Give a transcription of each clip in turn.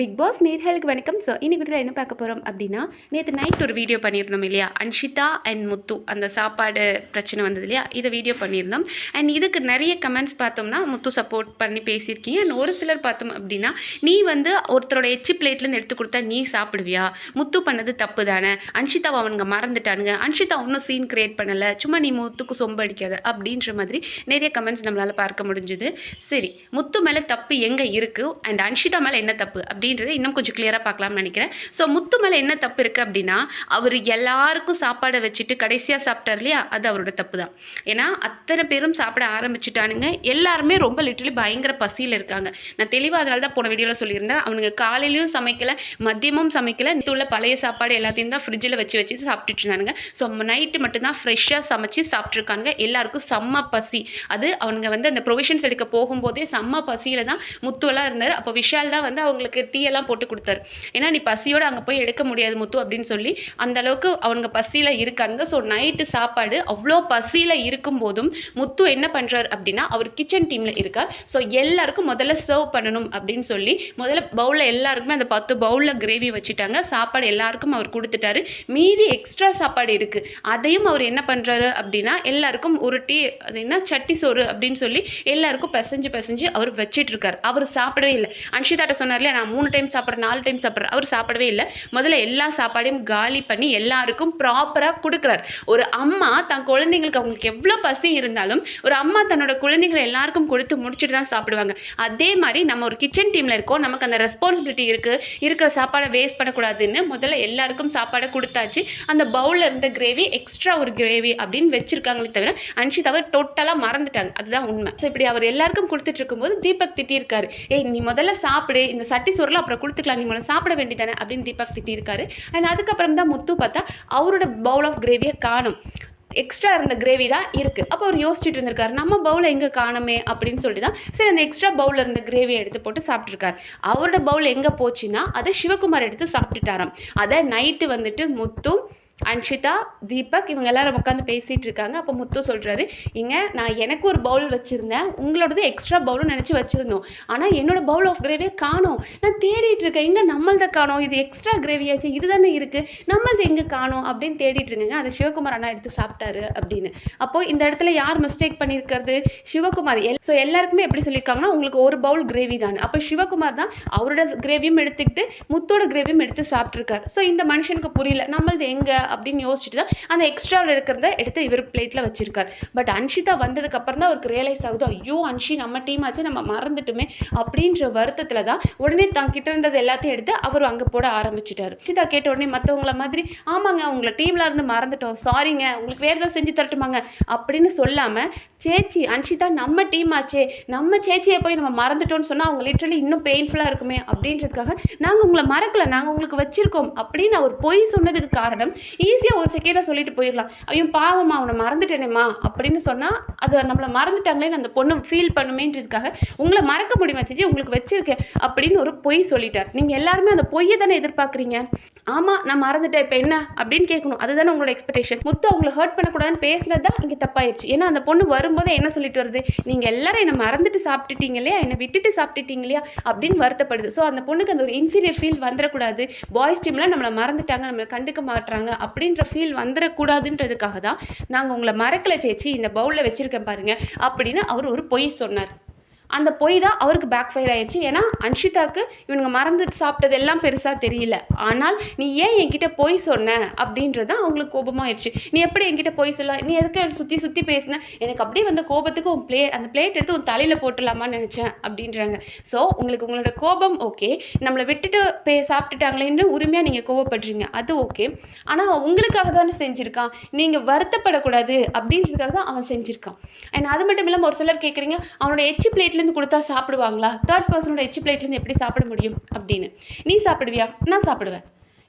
Big pass நேர்களுக்கு வணக்கம். So இன்னைக்கு இதில் என்ன பார்க்க போகிறோம் அப்படின்னா நேற்று நைட் ஒரு வீடியோ பண்ணியிருந்தோம் இல்லையா? அன்ஷிதா அண்ட் முத்து அந்த சாப்பாடு பிரச்சனை வந்தது இல்லையா? இதை வீடியோ பண்ணியிருந்தோம். அண்ட் இதுக்கு நிறைய கமெண்ட்ஸ் பார்த்தோம்னா முத்து சப்போர்ட் பண்ணி பேசியிருக்கீங்க. அண்ட் ஒரு சிலர் பார்த்தோம் அப்படின்னா நீ வந்து ஒருத்தரோட எச்சு பிளேட்லேருந்து எடுத்து கொடுத்தா நீ சாப்பிடுவியா? முத்து பண்ணது தப்பு தானே? அன்ஷிதாவை அவனுங்க மறந்துட்டானுங்க. அன்ஷிதா ஒன்றும் சீன் கிரியேட் பண்ணலை. சும்மா நீ முத்துக்கு சொம்படிக்காத அப்படின்ற மாதிரி நிறைய கமெண்ட்ஸ் நம்மளால் பார்க்க முடிஞ்சுது. சரி முத்து மேலே தப்பு எங்கே இருக்குது அண்ட் அன்ஷிதா மேலே என்ன தப்பு? அப்படின்றத இன்னும் கொஞ்சம் கிளியராக பார்க்கலாம்னு நினைக்கிறேன். ஸோ முத்து மேலே என்ன தப்பு இருக்குது அப்படின்னா அவர் எல்லாருக்கும் சாப்பாடை வச்சுட்டு கடைசியாக சாப்பிட்டார் இல்லையா? அது அவரோட தப்பு தான். ஏன்னா அத்தனை பேரும் சாப்பிட ஆரம்பிச்சுட்டானுங்க. எல்லாருமே ரொம்ப லிட்டலி பயங்கர பசியில் இருக்காங்க. நான் தெளிவாக அதனால தான் போன வீடியோவில் சொல்லியிருந்தேன். அவனுங்க காலையிலையும் சமைக்கல மதியமும் சமைக்கலை. நேத்து உள்ள பழைய சாப்பாடு எல்லாத்தையும் தான் ஃப்ரிட்ஜில் வச்சு வச்சு சாப்பிட்டுட்டு இருந்தானுங்க. ஸோ நைட்டு மட்டும்தான் ஃப்ரெஷ்ஷாக சமைச்சு சாப்பிட்ருக்கானுங்க எல்லாருக்கும் செம்ம பசி. அது அவனுங்க வந்து அந்த ப்ரொவிஷன்ஸ் எடுக்க போகும்போதே செம்ம பசியில் தான் முத்துவெல்லாம் இருந்தார். அப்போ விஷால் தான் வந்து அவங்களுக்கு டீ எல்லாம் போட்டு கொடுத்தாரு. ஏன்னா நீ பசியோடு அங்கே போய் எடுக்க முடியாது முத்து அப்படின்னு சொல்லி அந்த அளவுக்கு அவனுங்க பசியில் இருக்கானுங்க ஸோ நைட்டு சாப்பாடு அவ்வளோ பசியில் இருக்கும் போதும் முத்து என்ன பண்ணுறாரு அப்படின்னா அவர் கிச்சன் டீமில் இருக்கார். ஸோ எல்லாருக்கும் முதல்ல சர்வ் பண்ணணும் அப்படின்னு சொல்லி முதல்ல பவுலில் எல்லாருக்குமே அந்த பத்து பவுலில் கிரேவி வச்சுட்டாங்க. சாப்பாடு எல்லாருக்கும் அவர் கொடுத்துட்டாரு. மீதி எக்ஸ்ட்ரா சாப்பாடு இருக்குது அதையும் அவர் என்ன பண்ணுறாரு அப்படின்னா எல்லாருக்கும் உருட்டி அது என்ன சட்டி சோறு அப்படின்னு சொல்லி எல்லாருக்கும் பிசைஞ்சு பிசைஞ்சு அவர் வச்சிட்டு இருக்காரு. அவர் சாப்பிடவே இல்லை. அன்ஷிதாட்ட சொன்னார் நான் மூணு டைம் சாப்பிட்ற நாலு டைம் சாப்பிட்ற அவர் சாப்பிடவே இல்லை. முதல்ல எல்லா சாப்பாடையும் காலி பண்ணி எல்லாருக்கும் ப்ராப்பராக கொடுக்குறார். ஒரு அம்மா தன் குழந்தைங்களுக்கு அவங்களுக்கு எவ்வளோ பசி இருந்தாலும் ஒரு அம்மா தன்னோட குழந்தைங்களை எல்லாருக்கும் கொடுத்து முடிச்சுட்டு தான் சாப்பிடுவாங்க. அதே மாதிரி நம்ம ஒரு கிச்சன் டீமில் இருக்கோம் நமக்கு அந்த ரெஸ்பான்சிபிலிட்டி இருக்குது இருக்கிற சாப்பாடை வேஸ்ட் பண்ணக்கூடாதுன்னு முதல்ல எல்லாருக்கும் சாப்பாடை கொடுத்தாச்சு. அந்த பவுலில் இருந்த கிரேவி எக்ஸ்ட்ரா ஒரு கிரேவி அப்படின்னு வச்சிருக்காங்களே தவிர அன்ஷிதாவை டோட்டலாக மறந்துட்டாங்க அதுதான் உண்மை. ஸோ இப்படி அவர் எல்லாருக்கும் கொடுத்துட்டு இருக்கும்போது தீபக் திட்டியிருக்காரு. ஏய் நீ முதல்ல சாப்பிடு இந்த சட்டி சோறுலாம் அப்புறம் கொடுத்துக்கலாம் நீ முதல்ல சாப்பிட வேண்டியதானே அப்படின்னு தீபக் திட்டியிருக்காரு. அண்ட் அதுக்கப்புறம் தான் முத்து பார்த்தா அவரோட பவுல் ஆஃப் கிரேவியை காணும். எக்ஸ்ட்ரா இருந்த கிரேவி தான் இருக்குது அப்போ அவர் யோசிச்சுட்டு இருந்திருக்காரு. நம்ம பவுலை எங்கே காணுமே அப்படின்னு சொல்லிட்டு தான் சரி அந்த எக்ஸ்ட்ரா பவுலில் இருந்த கிரேவியை எடுத்து போட்டு சாப்பிட்ருக்காரு அவரோட பவுல் எங்கே போச்சுன்னா அதை சிவகுமார் எடுத்து சாப்பிட்டுட்டாராம். அதை நைட்டு வந்துட்டு முத்தும் அன்ஷிதா தீபக் இவங்க எல்லாரும் உட்காந்து பேசிகிட்டு இருக்காங்க. அப்போ முத்து சொல்கிறாரு இங்க நான் எனக்கு ஒரு பவுல் வச்சுருந்தேன். உங்களோடது எக்ஸ்ட்ரா பவுலும் நினச்சி வச்சுருந்தோம். ஆனால் என்னோட பவுல் ஆஃப் கிரேவியை காணோம். நான் தேடிட்டு இருக்கேன். இங்கே நம்மள்த காணோம். இது எக்ஸ்ட்ரா கிரேவியாச்சு இது தானே இருக்குது நம்மள்து எங்கே காணோம்? அப்படின்னு தேடிட்டு இருக்கேங்க அதை சிவகுமார் அண்ணா எடுத்து சாப்பிட்டாரு அப்படின்னு. அப்போது இந்த இடத்துல யார் மிஸ்டேக் பண்ணியிருக்கிறது? சிவகுமார். எல் ஸோ எல்லாருக்குமே எப்படி சொல்லியிருக்காங்கன்னா உங்களுக்கு ஒரு பவுல் கிரேவி தானே. அப்போ சிவகுமார் தான் அவரோட கிரேவியும் எடுத்துக்கிட்டு முத்தோட கிரேவியும் எடுத்து சாப்பிட்ருக்காரு ஸோ இந்த மனுஷனுக்கு புரியல. நம்மளது எங்கே? அப்படின்னு யோசிச்சுட்டு தான் அந்த எக்ஸ்ட்ராவில் இருக்கிறத எடுத்து இவர் பிளேட்டில் வச்சுருக்கார். பட் அன்ஷிதா வந்ததுக்கப்புறம் தான் அவருக்கு ரியலைஸ் ஆகுது ஐயோ அன்ஷி நம்ம டீம் ஆச்சு நம்ம மறந்துட்டுமே அப்படின்ற வருத்தத்தில் தான் உடனே தான் கிட்ட இருந்தது எல்லாத்தையும் எடுத்து அவர் அங்கே போட ஆரம்பிச்சிட்டாரு. அன்ஷிதா கேட்ட உடனே மற்றவங்கள மாதிரி ஆமாங்க உங்களை டீமில் இருந்து மறந்துட்டோம். சாரிங்க உங்களுக்கு வேறு ஏதாவது செஞ்சு தரட்டுமாங்க? அப்படின்னு சொல்லாமல் சேச்சி அன்ஷிதா நம்ம டீம் ஆச்சே. நம்ம சேச்சியை போய் நம்ம மறந்துட்டோம்னு சொன்னால் அவங்க லிட்ரலி இன்னும் பெயின்ஃபுல்லாக இருக்குமே. அப்படின்றதுக்காக நாங்கள் உங்களை மறக்கலை. நாங்கள் உங்களுக்கு வச்சுருக்கோம். அப்படின்னு அவர் பொய் சொன்னதுக்கு காரணம் ஈஸியாக ஒரு செகண்டில் சொல்லிட்டு போயிடலாம். ஐயோ பாவம்மா அவனை மறந்துட்டேனேம்மா அப்படின்னு சொன்னால் அதை நம்மளை மறந்துட்டாங்களேன்னு அந்த பொண்ணு ஃபீல் பண்ணுமேன்றதுக்காக உங்களை மறக்க முடியுமா சேச்சி உங்களுக்கு வச்சிருக்கேன் அப்படின்னு ஒரு பொய் சொல்லிட்டார். நீங்கள் எல்லாருமே அந்த பொய்யை தானே எதிர்பார்க்குறீங்க? ஆமாம் நான் மறந்துட்டேன் இப்போ என்ன? அப்படின்னு கேட்கணும். அதுதானே உங்களோட எக்ஸ்பெக்டேஷன் முத்து அவங்கள ஹர்ட் பண்ணக்கூடாதுன்னு பேசுனது தான் இங்கே தப்பாயிருச்சு. ஏன்னா அந்த பொண்ணு வரும்போது என்ன சொல்லிட்டு வருது? நீங்கள் எல்லாரும் என்னை மறந்துட்டு சாப்பிட்டுட்டீங்க இல்லையா? என்னை விட்டுட்டு சாப்பிட்டுட்டீங்க இல்லையா? அப்படின்னு வருத்தப்படுது. ஸோ அந்த பொண்ணுக்கு அந்த ஒரு இன்ஃபீரியர் ஃபீல் வந்துடக்கூடாது. பாய்ஸ் டீம்லாம் நம்மளை மறந்துட்டாங்க நம்மளை கண்டுக்க மாட்டுறாங்க அப்படின்ற ஃபீல் வந்துடக்கூடாதுன்றதுக்காக தான் நாங்கள் உங்களை மறக்கல சேச்சி. இந்த பவுலில் வச்சுருக்கேன் பாருங்கள் அப்படின்னு அவர் ஒரு பொய் சொன்னார். அந்த பொய் தான் அவருக்கு பேக் ஃபயர் ஆயிடுச்சு ஏன்னா அன்ஷிதாக்கு இவனுங்க மறந்து சாப்பிட்டது எல்லாம் பெருசாக தெரியல. ஆனால் நீ ஏன் என்கிட்ட பொய் சொன்ன? அப்படின்றது தான் அவங்களுக்கு கோபமாயிடுச்சு நீ எப்படி என்கிட்ட பொய் சொல்ல? நீ எதுக்கு சுற்றி சுற்றி பேசின? எனக்கு அப்படியே வந்த கோபத்துக்கு உன் பிளே அந்த பிளேட் எடுத்து உன் தலையில் போட்டுடலாமான்னு நினச்சேன் அப்படின்றாங்க. ஸோ உங்களுக்கு உங்களோட கோபம் ஓகே நம்மளை விட்டுட்டு பே சாப்பிட்டுட்டாங்களேன்னு உரிமையாக நீங்கள் கோவப்படுறீங்க அது ஓகே ஆனால் உங்களுக்காக தானே செஞ்சுருக்கான். நீங்கள் வருத்தப்படக்கூடாது அப்படின்றதுக்காக தான் அவன் செஞ்சுருக்கான். அண்ட் அது மட்டும் இல்லாமல் ஒரு சிலர் கேட்குறீங்க அவனோட எச்சி பிளேட்லேருந்து கொடுத்தா சாப்பிடுவாங்களா? தேர்ட் பர்சனோட எச்சு பிளேட்லேருந்து எப்படி சாப்பிட முடியும்? அப்படின்னு. நீ சாப்பிடுவியா? நான் சாப்பிடுவேன்.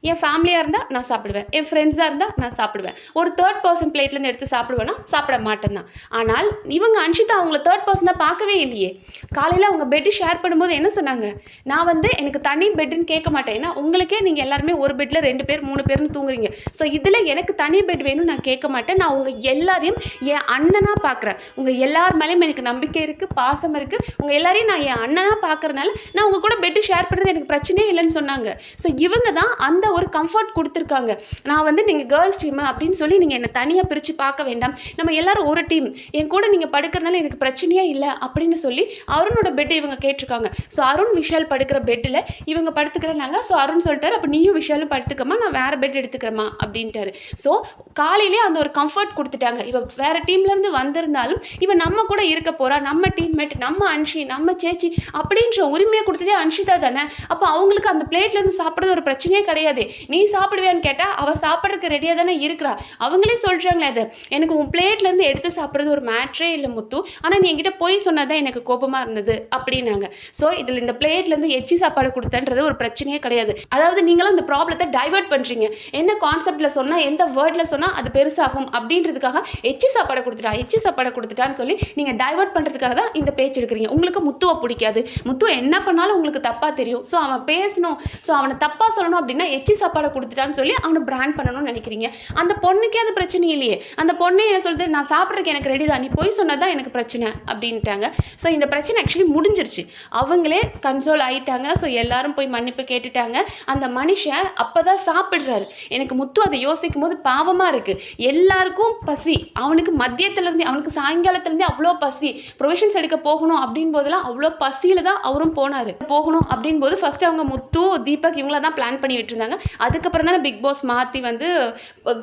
என் ஃபேமிலியாக இருந்தால் நான் சாப்பிடுவேன். என் ஃப்ரெண்ட்ஸாக இருந்தால் நான் சாப்பிடுவேன். ஒரு தேர்ட் பர்சன் பிளேட்லேருந்து எடுத்து சாப்பிடுவேன்னா சாப்பிட மாட்டேன் தான் ஆனால் இவங்க அன்ஷிதா அவங்கள தேர்ட் பர்சனாக பார்க்கவே இல்லையே. காலையில் அவங்க பெட்டு ஷேர் பண்ணும்போது என்ன சொன்னாங்க? நான் வந்து எனக்கு தனி பெட்டுன்னு கேட்க மாட்டேன். ஏன்னா உங்களுக்கே நீங்கள் எல்லாருமே ஒரு பெட்டில் ரெண்டு பேர் மூணு பேர்னு தூங்குறீங்க. ஸோ இதில் எனக்கு தனி பெட் வேணும்னு நான் கேட்க மாட்டேன். நான் உங்கள் எல்லாரையும் என் அண்ணனாக பார்க்குறேன். உங்கள் எல்லார் மேலேயும் எனக்கு நம்பிக்கை இருக்குது பாசம் இருக்குது உங்கள் எல்லாரையும் நான் என் அண்ணனாக பார்க்குறதுனால நான் உங்கள் கூட பெட்டு ஷேர் பண்ணுறது எனக்கு பிரச்சனையே இல்லைன்னு சொன்னாங்க. ஸோ இவங்க தான் அந்த ஒரு கம்ஃபர்ட் கொடுத்துருக்காங்க. நான் வந்து நீங்கள் கேர்ள்ஸ் டீம் அப்படின்னு சொல்லி நீங்கள் என்னை தனியாக பிரித்து பார்க்க வேண்டாம். நம்ம எல்லாரும் ஒரு டீம் என் கூட நீங்கள் படுக்கிறதுனால எனக்கு பிரச்சனையே இல்லை அப்படின்னு சொல்லி அருணோட பெட்டு இவங்க கேட்டிருக்காங்க. ஸோ அருண் விஷால் படுக்கிற பெட்டில் இவங்க படுத்துக்கிறனாங்க ஸோ அருண் சொல்லிட்டாரு அப்போ நீயும் விஷாலும் படுத்துக்கமா நான் வேறு பெட் எடுத்துக்கிறேம்மா அப்படின்ட்டாரு. ஸோ காலையிலே அந்த ஒரு கம்ஃபர்ட் கொடுத்துட்டாங்க. இவன் வேறு டீம்லேருந்து வந்திருந்தாலும் இவன் நம்ம கூட இருக்க போகிறா நம்ம டீம்மேட் நம்ம அன்ஷி நம்ம சேச்சி அப்படின்ற உரிமையை கொடுத்ததே அன்ஷிதா தானே. அப்போ அவங்களுக்கு அந்த பிளேட்லேருந்து சாப்பிட்றது ஒரு பிரச்சனையே கிடையாது. நீ சாப்பிடுவியான்னு கேட்டால் அவள் சாப்பிட்றதுக்கு ரெடியாக தானே இருக்கிறா. அவங்களே சொல்கிறாங்களே அது. எனக்கு உன் பிளேட்லேருந்து எடுத்து சாப்பிட்றது ஒரு மேட்ரே இல்லை முத்து. ஆனால் நீ என்கிட்ட போய் சொன்னதான் எனக்கு கோபமாக இருந்தது அப்படின்னாங்க. ஸோ இதில் இந்த பிளேட்லேருந்து எச்சி சாப்பாடு கொடுத்தன்றது ஒரு பிரச்சனையே கிடையாது. அதாவது நீங்களும் அந்த ப்ராப்ளத்தை டைவர்ட் பண்ணுறீங்க என்ன கான்செப்டில் சொன்னால் எந்த வேர்டில் சொன்னால் அது பெருசாகும் அப்படின்றதுக்காக எச்சி சாப்பாடை கொடுத்துட்டா எச்சி சாப்பாடை கொடுத்துட்டான்னு சொல்லி நீங்கள் டைவர்ட் பண்ணுறதுக்காக தான் இந்த பேச்சு எடுக்கிறீங்க. உங்களுக்கு முத்துவை பிடிக்காது. முத்துவை என்ன பண்ணாலும் உங்களுக்கு தப்பாக தெரியும். ஸோ அவன் பேசணும். ஸோ அவனை தப்பாக சொல்லணும் அப்படின்னா எச்சி சாப்பாடை கொடுத்துட்டான்னு சொல்லி அவனை பிராண்ட் பண்ணணும்னு நினைக்கிறீங்க. அந்த பொண்ணுக்கே அது பிரச்சனை இல்லையே. அந்த பொண்ணே என்ன சொல்லுது? நான் சாப்பிட்றதுக்கு எனக்கு ரெடி தான். நீ போய் சொன்னதான் எனக்கு பிரச்சனை அப்படின்ட்டாங்க. ஸோ இந்த பிரச்சனை ஆக்சுவலி முடிஞ்சிருச்சு. அவங்களே கன்சோல் ஆகிட்டாங்க ஸோ எல்லாரும் போய் மன்னிப்பு கேட்டுட்டாங்க. அந்த மனுஷன் அப்போ தான் சாப்பிட்றாரு. எனக்கு முத்து அதை யோசிக்கும் போது பாவமாக இருக்குது எல்லாருக்கும் பசி. அவனுக்கு மதியத்துலேருந்து அவனுக்கு சாயங்காலத்துலேருந்தே அவ்வளோ பசி. ப்ரொவிஷன்ஸ் எடுக்க போகணும் அப்படின் போதெல்லாம் அவ்வளோ பசியில் தான் அவரும் போனார். போகணும் அப்படின் போது ஃபஸ்ட்டு அவங்க முத்து தீபக் இவங்கள தான் பிளான் பண்ணி விட்டுருந்தாங்க. அதுக்கப்புறம் தானே பிக் பாஸ் மாற்றி வந்து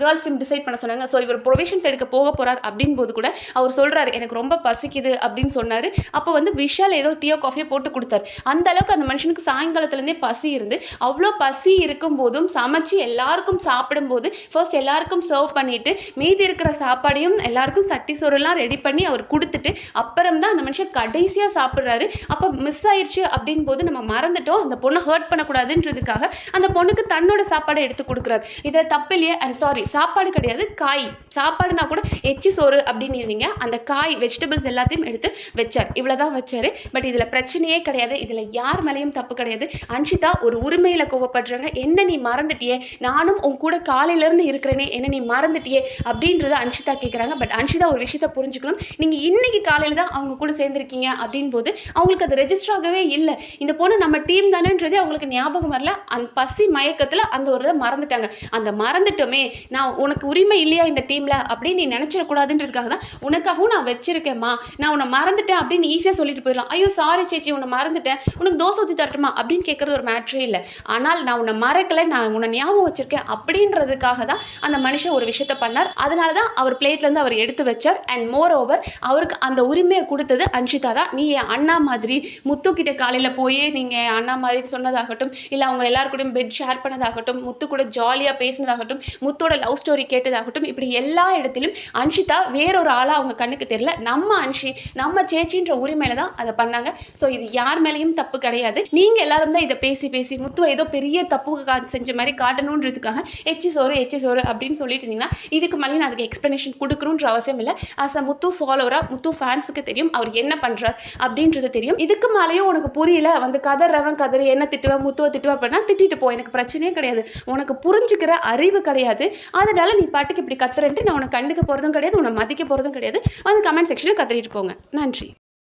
கேர்ள்ஸ் டீம் டிசைட் பண்ண சொன்னாங்க. ஸோ இவர் ப்ரொவிஷன்ஸ் எடுக்க போக போகிறார் அப்படின் போது கூட அவர் சொல்கிறாரு எனக்கு ரொம்ப பசிக்குது அப்படின்னு சொன்னார். அப்போ வந்து விஷால் ஏதோ டீயோ காஃபியோ போட்டு கொடுத்தாரு. அந்த அளவுக்கு அந்த மனுஷனுக்கு சாயங்காலத்துலேருந்தே பசி இருந்து அவ்வளோ பசி இருக்கும் போதும் சமைச்சு எல்லாருக்கும் சாப்பிடும்போது ஃபர்ஸ்ட் எல்லாருக்கும் சர்வ் பண்ணிட்டு மீதி இருக்கிற சாப்பாடையும் எல்லாருக்கும் சட்டி சோறுலாம் ரெடி பண்ணி அவர் கொடுத்துட்டு அப்புறம் தான் அந்த மனுஷன் கடைசியாக சாப்பிட்றாரு. அப்போ மிஸ் ஆயிடுச்சு அப்படின் போது நம்ம மறந்துட்டோம். அந்த பொண்ணை ஹர்ட் பண்ணக்கூடாதுன்றதுக்காக அந்த பொண்ணுக்கு தன்னோட சாப்பாடை எடுத்து கொடுக்குறாரு. இதை தப்பு இல்லையே அண்ட் சாரி சாப்பாடு கிடையாது காய். சாப்பாடுனா கூட எச்சி சோறு அப்படின்னு அந்த காய் வெஜிடபிள்ஸ் எல்லாத்தையும் எடுத்து வச்சார். இவ்வளோ தான் வச்சார். பட் இதில் பிரச்சனையே கிடையாது. இதில் யார் மேலேயும் தப்பு கிடையாது. அன்ஷிதா ஒரு உரிமையில் கோவப்படுறாங்க. என்ன நீ மறந்துட்டியே? நானும் உன் கூட காலையிலேருந்து இருக்கிறேனே. என்ன நீ மறந்துட்டியே? அப்படின்றத அன்ஷிதா கேட்குறாங்க பட் அன்ஷிதா ஒரு விஷயத்த புரிஞ்சுக்கணும். நீங்கள் இன்னைக்கு காலையில் தான் அவங்க கூட சேர்ந்துருக்கீங்க அப்படின் போது அவங்களுக்கு அது ரெஜிஸ்டர் ஆகவே இல்லை. இந்த பொண்ணு நம்ம டீம் தானேன்றதே அவங்களுக்கு ஞாபகம் வரல. அந்த பசி மயக்கத்தில் அந்த ஒரு இதை மறந்துட்டாங்க. அந்த மறந்துட்டோமே நான் உனக்கு உரிமை இல்லையா இந்த டீமில் அப்படின்னு நீ நினச்சிடக்கூடாதுன்றதுக்காக தான் உனக்காகவும் நான் வச்சிருக்கேம்மா. நான் உன்னை மறந்துட்டேன் அப்படின்னு ஈஸியாக சொல்லிட்டு போயிடலாம். ஐயோ சாரி சேச்சி உன்னை மறந்துட்டேன். உனக்கு தோசை ஊற்றி தரட்டுமா? அப்படின்னு கேட்குறது ஒரு மேட்ரே இல்லை. ஆனால் நான் உன்னை மறக்கலை நான் உன்னை ஞாபகம் வச்சிருக்கேன் அப்படின்றதுக்காக தான் அந்த மனுஷன் ஒரு விஷயத்த பண்ணார். அதனால தான் அவர் பிளேட்லேருந்து அவர் எடுத்து வச்சார். அண்ட் மோர் ஓவர் அவருக்கு அந்த உரிமையை கொடுத்தது அன்ஷிதா தான். நீ என் அண்ணா மாதிரி முத்துக்கிட்ட காலையில் போய் நீங்கள் அண்ணா மாதிரி சொன்னதாகட்டும் இல்லை அவங்க எல்லாருக்கூடையும் பெட் ஷேர் பண்ண பண்ணதாகட்டும் முத்து கூட ஜாலியாக பேசினதாகட்டும் முத்தோட லவ் ஸ்டோரி கேட்டதாகட்டும் இப்படி எல்லா இடத்திலும் அன்ஷிதா வேறொரு ஆளாக அவங்க கண்ணுக்கு தெரியல. நம்ம அன்ஷி நம்ம சேச்சின்ற உரிமையில தான் அதை பண்ணாங்க. ஸோ இது யார் மேலேயும் தப்பு கிடையாது. நீங்கள் எல்லாரும் தான் இதை பேசி பேசி முத்துவை ஏதோ பெரிய தப்பு கா- செஞ்ச மாதிரி காட்டணுன்றதுக்காக எச்சி சோறு எச்சி சோறு அப்படின்னு சொல்லிட்டு இருந்தீங்கன்னா இதுக்கு மேலே நான் அதுக்கு எக்ஸ்ப்ளனேஷன் கொடுக்கணுன்ற அவசியம் இல்லை. ஆஸ் அ முத்து ஃபாலோவராக முத்து ஃபேன்ஸுக்கு தெரியும் அவர் என்ன பண்ணுறார் அப்படின்றது தெரியும். இதுக்கு மேலேயும் உனக்கு புரியல வந்து கதறவன் கதறி என்ன திட்டுவேன் முத்துவை திட்டுவேன் அப்படின்னா திட்டிட்டு போ எனக்கு பிரச்சனையே கிடையாது. உனக்கு புரிஞ்சுக்கிற அறிவு கிடையாது. அதனால நீ பாட்டுக்கு இப்படி கத்துறன்ட்டு நான் உனக்கு கண்டுக்க போகிறதும் கிடையாது உன்னை மதிக்க போகிறதும் கிடையாது. வந்து கமெண்ட் செக்ஷனில் கத்திரிட்டு போங்க. நன்றி.